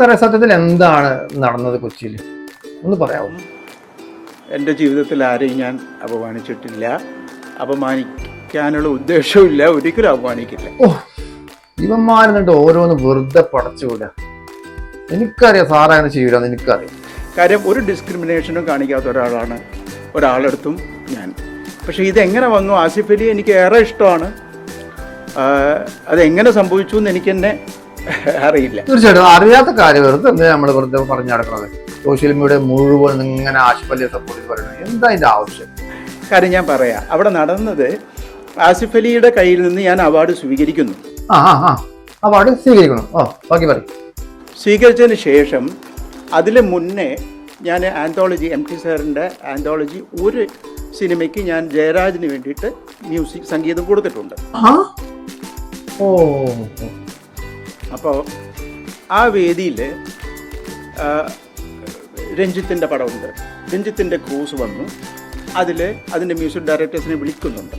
സാറേ സത്യത്തിൽ എന്താണ് നടന്നത് കൊച്ചിയിൽ? ഒന്ന് പറയാമോ എന്റെ ജീവിതത്തിൽ ആരെയും ഞാൻ അപമാനിച്ചിട്ടില്ല. അപമാനിക്കാനുള്ള ഉദ്ദേശവുമില്ല ഒരിക്കലും അപമാനിക്കില്ല. ഓ ഇവന്മാരെന്നിട്ട് ഓരോന്ന് വെറുതെ പടച്ചുകൂട എനിക്കറിയാം സാറേ അങ്ങനെ ചെയ്യൂലെന്ന് എനിക്കറിയാം. കാര്യം ഒരു ഡിസ്ക്രിമിനേഷനും കാണിക്കാത്ത ഒരാളാണ്. ഒരാളെടുത്തും ഞാൻ. പക്ഷേ ഇതെങ്ങനെ വന്നു? ആസിഫലി അലി എനിക്ക് ഏറെ ഇഷ്ടമാണ്. അതെങ്ങനെ സംഭവിച്ചു എന്ന് എനിക്ക് തന്നെ അറിയില്ല. തീർച്ചയായിട്ടും അറിയാത്ത കാര്യം വെറുതെ എന്തിനാ നമ്മൾ വെറുതെ പറഞ്ഞു നടക്കുന്നത് സോഷ്യൽ മീഡിയ മുഴുവൻ ഇങ്ങനെ ആശുപത്രി സപ്പോർട്ട് പറയുന്നത് എന്താ അതിന്റെ ആവശ്യം? കാര്യം ഞാൻ പറയാം. അവിടെ നടന്നത് ആസിഫ് അലിയുടെ കയ്യിൽ നിന്ന് ഞാൻ അവാർഡ് സ്വീകരിക്കുന്നു. ആ ആ ആ. അവാർഡ് സ്വീകരിക്കണം. ഓ ബാക്കി പറയും. സ്വീകരിച്ചതിന് ശേഷം അതിന് മുന്നേ ഞാൻ ആന്തോളജി എം ടി സാറിന്റെ ആന്തോളജി ഒരു സിനിമയ്ക്ക് ഞാൻ ജയരാജിന് വേണ്ടിയിട്ട് മ്യൂസിക് സംഗീതം കൊടുത്തിട്ടുണ്ട്. ഓ. അപ്പോൾ ആ വേദിയിൽ രഞ്ജിത്തിന്റെ പടമുണ്ട്. രഞ്ജിത്തിന്റെ ക്രൂസ് വന്നു. അതിൽ അതിന്റെ മ്യൂസിക് ഡയറക്ടേഴ്സിനെ വിളിക്കുന്നുണ്ട്.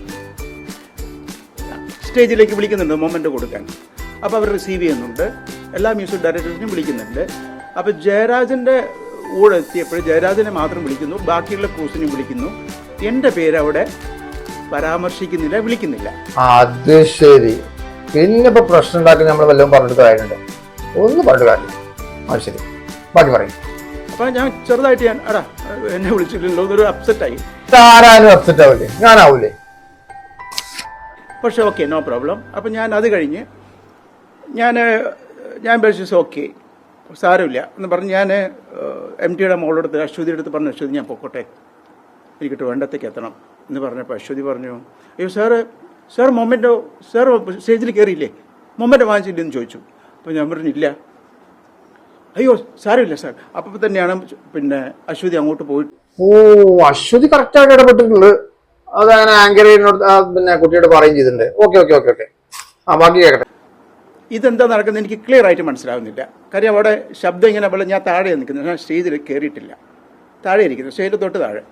സ്റ്റേജിലേക്ക് വിളിക്കുന്നുണ്ട് മൊമെന്റ് കൊടുക്കാൻ. അപ്പോൾ അവർ റിസീവ് ചെയ്യുന്നുണ്ട്. എല്ലാ മ്യൂസിക് ഡയറക്ടേഴ്സിനെയും വിളിക്കുന്നുണ്ട്. അപ്പോൾ ജയരാജന്റെ കൂടെ എത്തിയപ്പോൾ ജയരാജനെ മാത്രം വിളിക്കുന്നു. ബാക്കിയുള്ള ക്രൂസിനെയും വിളിക്കുന്നു. എന്റെ പേര് അവിടെ പരാമർശിക്കുന്നില്ല വിളിക്കുന്നില്ല. അത് ശരി. പിന്നെ ഇപ്പൊ പ്രശ്നം ഉണ്ടാക്കി നമ്മൾ വല്ലതും പറഞ്ഞിട്ട് കാര്യമുണ്ട്? ഒന്ന് പറഞ്ഞിട്ട് കാര്യമില്ല. ആ ശരി. ബാക്കി പറയും. അപ്പോൾ ഞാൻ ചെറുതായിട്ട് ഞാൻ അടാ എന്നെ വിളിച്ചില്ലല്ലോ എന്നൊരു അപ്സെറ്റായി ആരാനും അപ്സെറ്റ് ആവില്ലേ? ഞാനാവൂലേ? പക്ഷെ ഓക്കെ നോ പ്രോബ്ലം അപ്പം ഞാൻ അത് കഴിഞ്ഞ് ഞാൻ ഞാൻ ബേസിസ് ഓക്കെ സാരമില്ല. എന്ന് പറഞ്ഞ് ഞാൻ എം ടിയുടെ മോളെടുത്ത് അശ്വതിയുടെ അടുത്ത് പറഞ്ഞു അശ്വതി ഞാൻ പൊക്കോട്ടെ. എനിക്കിട്ട് വേണ്ടത്തേക്ക് എത്തണം. എന്ന് പറഞ്ഞപ്പോൾ അശ്വതി പറഞ്ഞു അയ്യോ സാറ് സാർ മൊമെന്റോ സാർ സ്റ്റേജിൽ കയറിയില്ലേ മൊമെന്റോ വാങ്ങിച്ചില്ലെന്ന് ചോദിച്ചു. അപ്പോൾ ഞാൻ പറഞ്ഞില്ല അയ്യോ സാരമില്ല സാർ അപ്പോൾ തന്നെയാണ് പിന്നെ അശ്വതി അങ്ങോട്ട് പോയിട്ട് ഓ അശ്വതി കറക്റ്റായിട്ട് ഇടപെട്ടിട്ടുണ്ട്. അത് അതങ്ങനെ ആങ്കറിനോട് പിന്നെ കുട്ടിയോട് പറയുകയും ചെയ്തിട്ടുണ്ട്. ഓക്കെ ഓക്കെ ഓക്കെ ഓക്കെ ആ ബാക്കി കേൾക്കട്ടെ ഇതെന്താ നടക്കുന്നത്? എനിക്ക് ക്ലിയർ ആയിട്ട് മനസ്സിലാവുന്നില്ല. കാര്യം അവിടെ ശബ്ദം ഇങ്ങനെ വെള്ളം ഞാൻ താഴെ നിൽക്കുന്നത് ഞാൻ സ്റ്റേജിൽ കയറിയിട്ടില്ല താഴെ ഇരിക്കുന്നു. സ്റ്റേജിൽ തൊട്ട് താഴെ.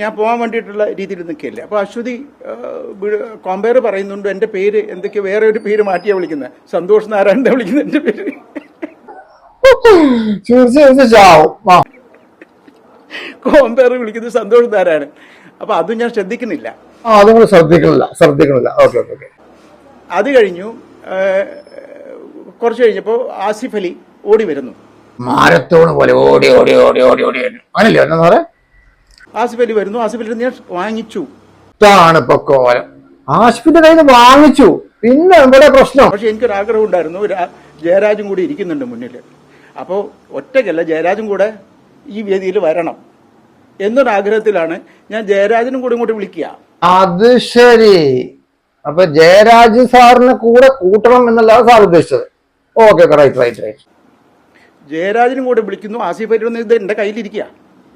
ഞാൻ പോകാൻ വേണ്ടിയിട്ടുള്ള രീതിയിൽ നിൽക്കില്ല അപ്പോൾ അശ്വതി കോമ്പയർ പറയുന്നുണ്ട് എന്റെ പേര് എന്തൊക്കെയോ വേറെ ഒരു പേര് മാറ്റിയാണ് വിളിക്കുന്നത് സന്തോഷ് നാരായണന്റെ വിളിക്കുന്നത് എന്റെ പേര്. കോമ്പയർ വിളിക്കുന്നത് സന്തോഷ് നാരായണൻ. അപ്പൊ അതും ഞാൻ ശ്രദ്ധിക്കുന്നില്ല. ശ്രദ്ധിക്കണില്ല ശ്രദ്ധിക്കണില്ല ഓക്കെ ഓക്കെ ഓക്കെ. അത് കഴിഞ്ഞു കുറച്ച് കഴിഞ്ഞപ്പോൾ ആസിഫ് അലി ഓടി വരുന്നു. മാരത്തോണ് പോലെ ഓടി ഓടി ഓടി ഓടി ഓടി. അങ്ങനല്ലേ എന്നാ സാറേ? ആസിഫ് അലി വരുന്നു. ആസിഫ് അലി ഞാൻ വാങ്ങിച്ചു. ഇതാണ് ഇപ്പൊ കോലം. ആസിഫിന്റെ കയ്യിൽ നിന്ന് വാങ്ങിച്ചു. പിന്നെ ഇവിടെ പ്രശ്നം. പക്ഷെ എനിക്കൊരു ആഗ്രഹം ഉണ്ടായിരുന്നു ജയരാജും കൂടി ഇരിക്കുന്നുണ്ട് മുന്നിൽ അപ്പോൾ ഒറ്റയ്ക്കല്ല ജയരാജും കൂടെ ഈ വേദിയിൽ വരണം എന്നൊരാഗ്രഹത്തിലാണ് ഞാൻ ജയരാജനും കൂടെ ഇങ്ങോട്ട് വിളിക്കുക. അത് ശരി. അപ്പൊ ജയരാജ് സാറിനെ കൂടെ കൂട്ടണം എന്നല്ലാതെ സാർ ഉദ്ദേശിച്ചത്. Okay okay right right right ജയരാജനും കൂടെ വിളിക്കുന്നു. ആസിഫ് അലി ഇത് എന്റെ കയ്യിലിരിക്കുക.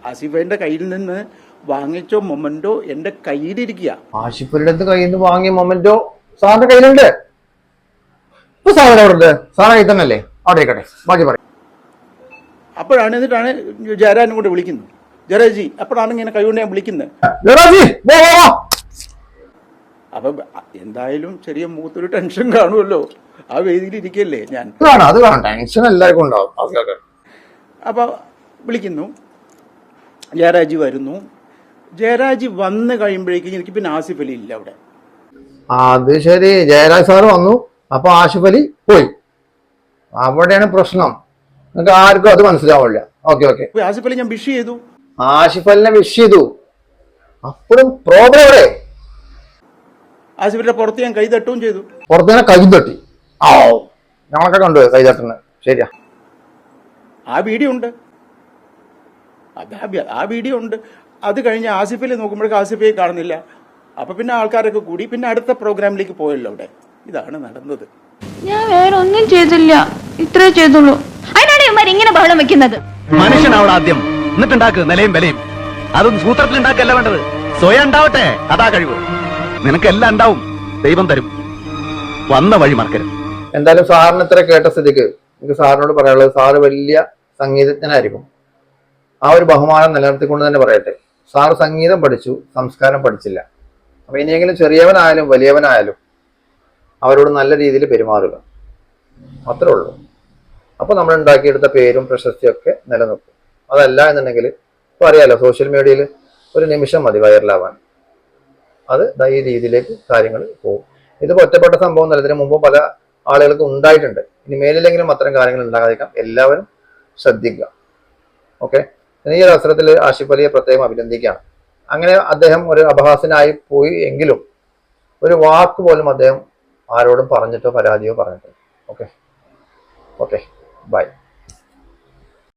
ആസിഫ് അലിന്റെ കയ്യിൽ നിന്ന് വാങ്ങിച്ചോ മൊമെന്റോ എന്റെ കയ്യിലിരിക്കുക. ആസിഫിന്റെ അടുത്ത് കയ്യിൽ നിന്ന് വാങ്ങിയ മൊമെന്റോ സാറിന്റെ കയ്യിലുണ്ട്? ഇപ്പൊ സാറിന് അവിടെ ഉണ്ട് സാറിന് കയ്യിൽ തന്നെ അല്ലേ? അവിടെ ബാക്കി പറയും. അപ്പോഴാണ് എന്നിട്ടാണ് ജയരാജനും കൂടെ വിളിക്കുന്നത്. ജയരാജി അപ്പോഴാണ് ഇങ്ങനെ കൈകൊണ്ട് ഞാൻ വിളിക്കുന്നത്. അപ്പൊ. അപ്പം എന്തായാലും ചെറിയ മൂത്തൊരു ടെൻഷൻ കാണുമല്ലോ. ആ വേദിയിൽ ഇരിക്കല്ലേ ഞാൻ. അത് ടെൻഷൻ എല്ലാവർക്കും ഉണ്ടാവും. അപ്പോൾ വിളിക്കുന്നു. ജയരാജ് വരുന്നു. ജയരാജ് വന്നു കഴിയുമ്പോഴേക്കും എനിക്ക് പിന്നെ ആസിഫ് അലി ഇല്ല അവിടെ. അത് ശരി. ജയരാജ് സാറ് വന്നു. അപ്പൊ ആസിഫ് അലി പോയി. അവിടെയാണ് പ്രശ്നം. നിങ്ങൾക്ക് ആർക്കും അത് മനസ്സിലാവില്ല. Okay okay. ആസിഫ് അലി ഞാൻ വിഷ് ചെയ്തു. ആസിഫ് അലിനെ വിഷ് ചെയ്തു. അപ്പോഴും പ്രോബ്ലം എവിടെ? ആസിഫലിന്റെ അലിയുടെ പുറത്ത് ഞാൻ കൈ തട്ടും ചെയ്തു. പുറത്തേനെ കൈ തട്ടി ആ ഞങ്ങളൊക്കെ കണ്ടു കൈ തട്ടുന്നത് ശരിയാ. ആ വീഡിയോ ഉണ്ട്. ആ വീഡിയോ ഉണ്ട്. അത് കഴിഞ്ഞ് ആസിഫിൽ നോക്കുമ്പോഴേക്കും ആസിഫ് കാണുന്നില്ല. അപ്പൊ പിന്നെ ആൾക്കാരൊക്കെ കൂടി പിന്നെ അടുത്ത പ്രോഗ്രാമിലേക്ക് പോയല്ലോ അവിടെ. ഇതാണ് നടന്നത്. ഞാൻ വേറെ ഒന്നും ചെയ്തില്ല. ഇത്രേ ചെയ്തുള്ളൂ. അതിനാണ് ഇവന്മാർ ഇങ്ങനെ ബഹളം വെക്കുന്നത്. മനുഷ്യനാവണം ആദ്യം. എന്നിട്ടുണ്ടാക്ക് നിലയും വിലയും. അതും സൂത്രത്തിൽ ഉണ്ടാക്കല്ല വേണ്ടത്. സ്വയം ഉണ്ടാവട്ടെ. അതാ കഴിവ്. നിനക്കെല്ലാം ഉണ്ടാവും. ദൈവം തരും. വന്ന വഴി മറക്കരുത്. എന്തായാലും സാറിന് ഇത്ര കേട്ട സ്ഥിതിക്ക് എനിക്ക് സാറിനോട് പറയാനുള്ളത് സാറ് വലിയ സംഗീതജ്ഞനായിരിക്കും. ആ ഒരു ബഹുമാനം നിലനിർത്തിക്കൊണ്ട് തന്നെ പറയട്ടെ. സാർ സംഗീതം പഠിച്ചു സംസ്കാരം പഠിച്ചില്ല. അപ്പൊ ഇനിയെങ്കിലും ചെറിയവനായാലും വലിയവനായാലും അവരോട് നല്ല രീതിയിൽ പെരുമാറുക. അത്രേ ഉള്ളൂ. അപ്പോൾ നമ്മൾ ഉണ്ടാക്കിയെടുത്ത പേരും പ്രശസ്തിയും ഒക്കെ നിലനിർത്തും അതല്ല എന്നുണ്ടെങ്കിൽ ഇപ്പോൾ അറിയാലോ സോഷ്യൽ മീഡിയയിൽ ഒരു നിമിഷം മതി വൈറലാവാൻ. അത് ഈ രീതിയിലേക്ക് കാര്യങ്ങൾ പോകും. ഇത് ഒറ്റപ്പെട്ട സംഭവം നിലത്തിന് മുമ്പ് പല ആളുകൾക്ക് ഉണ്ടായിട്ടുണ്ട്. ഇനി മേലിലെങ്കിലും അത്തരം കാര്യങ്ങൾ ഉണ്ടാകാതിരിക്കാം. എല്ലാവരും ശ്രദ്ധിക്കുക. ഓക്കെ? ഈ ഒരു അവസരത്തിൽ ആഷിഫ് അലിയെ പ്രത്യേകം അഭിനന്ദിക്കുകയാണ്. അങ്ങനെ അദ്ദേഹം ഒരു അപഹാസനായി പോയി എങ്കിലും ഒരു വാക്ക് പോലും അദ്ദേഹം ആരോടും പറഞ്ഞിട്ടോ പരാതിയോ പറഞ്ഞിട്ടോ ഓക്കെ. ഓക്കെ. ബൈ.